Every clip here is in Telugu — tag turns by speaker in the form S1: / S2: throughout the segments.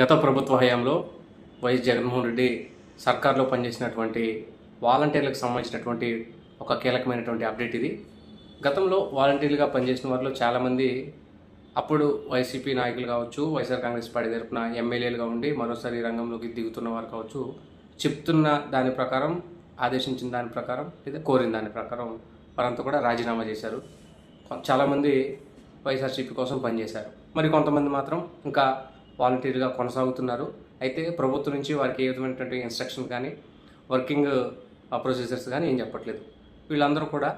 S1: గత ప్రభుత్వ హయాంలో వైఎస్ జగన్మోహన్ రెడ్డి సర్కార్లో పనిచేసినటువంటి వాలంటీర్లకు సంబంధించినటువంటి ఒక కీలకమైనటువంటి అప్డేట్ ఇది. గతంలో వాలంటీర్లుగా పనిచేసిన వారిలో చాలామంది అప్పుడు వైసీపీ నాయకులు కావచ్చు వైఎస్ఆర్ కాంగ్రెస్ పార్టీ తరఫున ఎమ్మెల్యేలుగా ఉండి మరోసారి రంగంలోకి దిగుతున్న వారు కావచ్చు చెప్తున్న దాని ప్రకారం ఆదేశించిన దాని ప్రకారం లేదా కోరిన దాని ప్రకారం వారంతా కూడా రాజీనామా చేశారు. చాలామంది వైఎస్ఆర్సీపీ కోసం పనిచేశారు. మరి కొంతమంది మాత్రం ఇంకా వాలంటీర్గా కొనసాగుతున్నారు. అయితే ప్రభుత్వం నుంచి వారికి ఏ విధమైనటువంటి ఇన్స్ట్రక్షన్ కానీ వర్కింగ్ ప్రొసీజర్స్ uh, కానీ ఏం చెప్పట్లేదు. వీళ్ళందరూ కూడా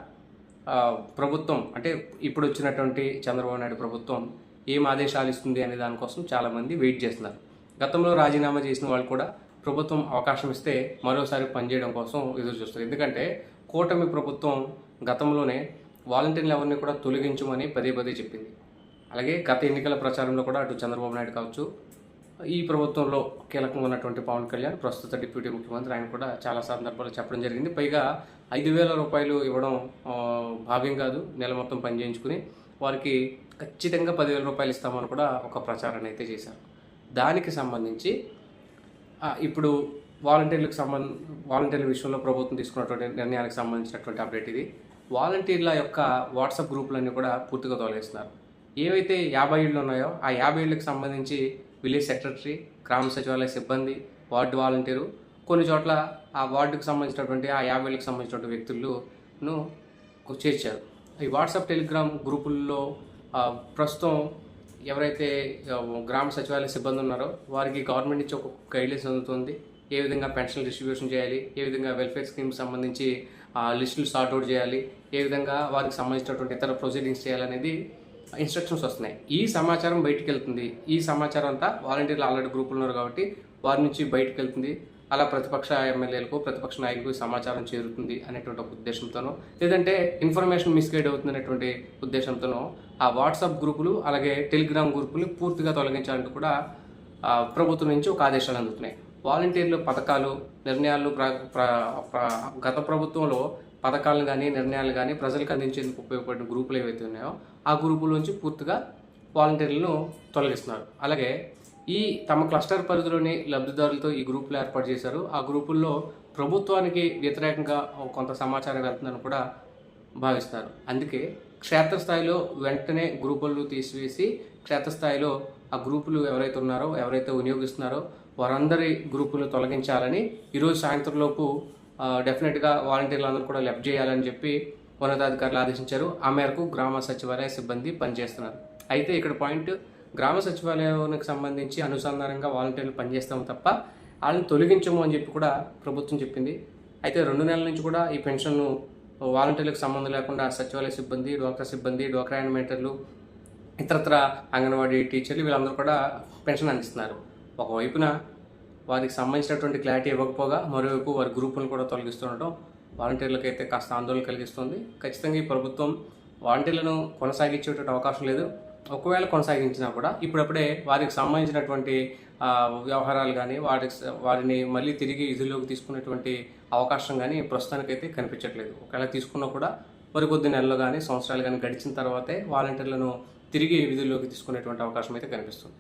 S1: uh, ప్రభుత్వం అంటే ఇప్పుడు వచ్చినటువంటి చంద్రబాబు నాయుడు ప్రభుత్వం ఏం ఆదేశాలు ఇస్తుంది అనే దానికోసం చాలామంది వెయిట్ చేస్తున్నారు. గతంలో రాజీనామా చేసిన వాళ్ళు కూడా ప్రభుత్వం అవకాశం ఇస్తే మరోసారి పనిచేయడం కోసం ఎదురు చూస్తారు ఎందుకంటే కూటమి ప్రభుత్వం గతంలోనే వాలంటీర్లు ఎవరిని కూడా తొలగించమని పదే పదే చెప్పింది. అలాగే గత ఎన్నికల ప్రచారంలో కూడా అటు చంద్రబాబు నాయుడు కావచ్చు ఈ ప్రభుత్వంలో కీలకంగా ఉన్నటువంటి పవన్ కళ్యాణ్ ప్రస్తుత డిప్యూటీ ముఖ్యమంత్రి ఆయన కూడా చాలా సందర్భాలు చెప్పడం జరిగింది. పైగా ఐదు వేల రూపాయలు ఇవ్వడం భావ్యం కాదు నెల మొత్తం పని చేయించుకుని వారికి ఖచ్చితంగా పదివేల రూపాయలు ఇస్తామని కూడా ఒక ప్రచారాన్ని అయితే చేశారు. దానికి సంబంధించి ఇప్పుడు వాలంటీర్లకు సంబంధ వాలంటీర్ల విషయంలో ప్రభుత్వం తీసుకున్నటువంటి నిర్ణయానికి సంబంధించినటువంటి అప్డేట్ ఇది. వాలంటీర్ల యొక్క వాట్సాప్ గ్రూపులన్నీ కూడా పూర్తిగా తొలగిస్తున్నారు. ఏవైతే యాభై ఇళ్ళు ఉన్నాయో ఆ యాభై ఇళ్ళకి సంబంధించి విలేజ్ సెక్రటరీ గ్రామ సచివాలయ సిబ్బంది వార్డు వాలంటీరు కొన్ని చోట్ల ఆ వార్డుకు సంబంధించినటువంటి ఆ యాభై ఏళ్ళకి సంబంధించినటువంటి వ్యక్తులను చేర్చారు. ఈ వాట్సాప్ టెలిగ్రామ్ గ్రూపుల్లో ప్రస్తుతం ఎవరైతే గ్రామ సచివాలయ సిబ్బంది ఉన్నారో వారికి గవర్నమెంట్ నుంచి ఒక గైడ్లైన్స్ అందుతుంది. ఏ విధంగా పెన్షన్ డిస్ట్రిబ్యూషన్ చేయాలి ఏ విధంగా వెల్ఫేర్ స్కీమ్ సంబంధించి ఆ లిస్టులు సార్ట్ అవుట్ చేయాలి ఏ విధంగా వారికి సంబంధించినటువంటి ఇతర ప్రొసీడింగ్స్ చేయాలనేది ఇన్స్ట్రక్షన్స్ వస్తున్నాయి. ఈ సమాచారం బయటికి వెళ్తుంది ఈ సమాచారం అంతా వాలంటీర్లు ఆల్రెడీ గ్రూపులు ఉన్నారు కాబట్టి వారి నుంచి బయటికి వెళ్తుంది అలా ప్రతిపక్ష ఎమ్మెల్యేలకు ప్రతిపక్ష నాయకులకు సమాచారం చేరుతుంది అనేటువంటి ఒక ఉద్దేశంతోనో లేదంటే ఇన్ఫర్మేషన్ మిస్గైడ్ అవుతుంది అనేటువంటి ఉద్దేశంతోనో ఆ వాట్సాప్ గ్రూపులు అలాగే టెలిగ్రామ్ గ్రూపులు పూర్తిగా తొలగించాలంటూ కూడా ప్రభుత్వం నుంచి ఒక ఆదేశాలు అందుతున్నాయి. వాలంటీర్లు పథకాలు నిర్ణయాలు ప్ర ప్ర- గత ప్రభుత్వంలో పథకాలను కానీ నిర్ణయాలు కానీ ప్రజలకు అందించేందుకు ఉపయోగపడిన గ్రూపులు ఏవైతే ఉన్నాయో ఆ గ్రూపుల నుంచి పూర్తిగా వాలంటీర్లను తొలగిస్తున్నారు. అలాగే ఈ తమ క్లస్టర్ పరిధిలోని లబ్ధిదారులతో ఈ గ్రూపులు ఏర్పాటు చేశారు. ఆ గ్రూపుల్లో ప్రభుత్వానికి వ్యతిరేకంగా కొంత సమాచారం వెళ్తుందని కూడా భావిస్తారు. అందుకే క్షేత్రస్థాయిలో వెంటనే గ్రూపులను తీసివేసి క్షేత్రస్థాయిలో ఆ గ్రూపులు ఎవరైతే ఉన్నారో ఎవరైతే వినియోగిస్తున్నారో వారందరి గ్రూపులను తొలగించాలని ఈరోజు సాయంత్రంలోపు డెఫినెట్గా వాలంటీర్లు అందరూ కూడా లెఫ్ట్ చేయాలని చెప్పి ఉన్నతాధికారులు ఆదేశించారు. ఆ మేరకు గ్రామ సచివాలయ సిబ్బంది పనిచేస్తున్నారు. అయితే ఇక్కడ పాయింట్ గ్రామ సచివాలయానికి సంబంధించి అనుసంధానంగా వాలంటీర్లు పనిచేస్తాము తప్ప వాళ్ళని తొలగించము అని చెప్పి కూడా ప్రభుత్వం చెప్పింది. అయితే రెండు నెలల నుంచి కూడా ఈ పెన్షన్ను వాలంటీర్లకు సంబంధం లేకుండా సచివాలయ సిబ్బంది డ్వాక్రా సిబ్బంది డ్వాక్రా యానిమేటర్లు ఇతరత్ర అంగన్వాడీ టీచర్లు వీళ్ళందరూ కూడా పెన్షన్ అందిస్తున్నారు. ఒకవైపున వారికి సంబంధించినటువంటి క్లారిటీ ఇవ్వకపోగా మరోవైపు వారి గ్రూపులను కూడా తొలగిస్తుండటం వాలంటీర్లకు అయితే కాస్త ఆందోళన కలిగిస్తుంది. ఖచ్చితంగా ఈ ప్రభుత్వం వాలంటీర్లను కొనసాగించేటువంటి అవకాశం లేదు. ఒకవేళ కొనసాగించినా కూడా ఇప్పుడప్పుడే వారికి సంబంధించినటువంటి వ్యవహారాలు కానీ వారికి వారిని మళ్ళీ తిరిగి విధుల్లోకి తీసుకునేటువంటి అవకాశం కానీ ప్రస్తుతానికైతే కనిపించట్లేదు. ఒకవేళ తీసుకున్నా కూడా మరి కొద్ది నెలలు కానీ సంవత్సరాలు కానీ గడిచిన తర్వాతే వాలంటీర్లను తిరిగి విధుల్లోకి తీసుకునేటువంటి అవకాశం అయితే కనిపిస్తుంది.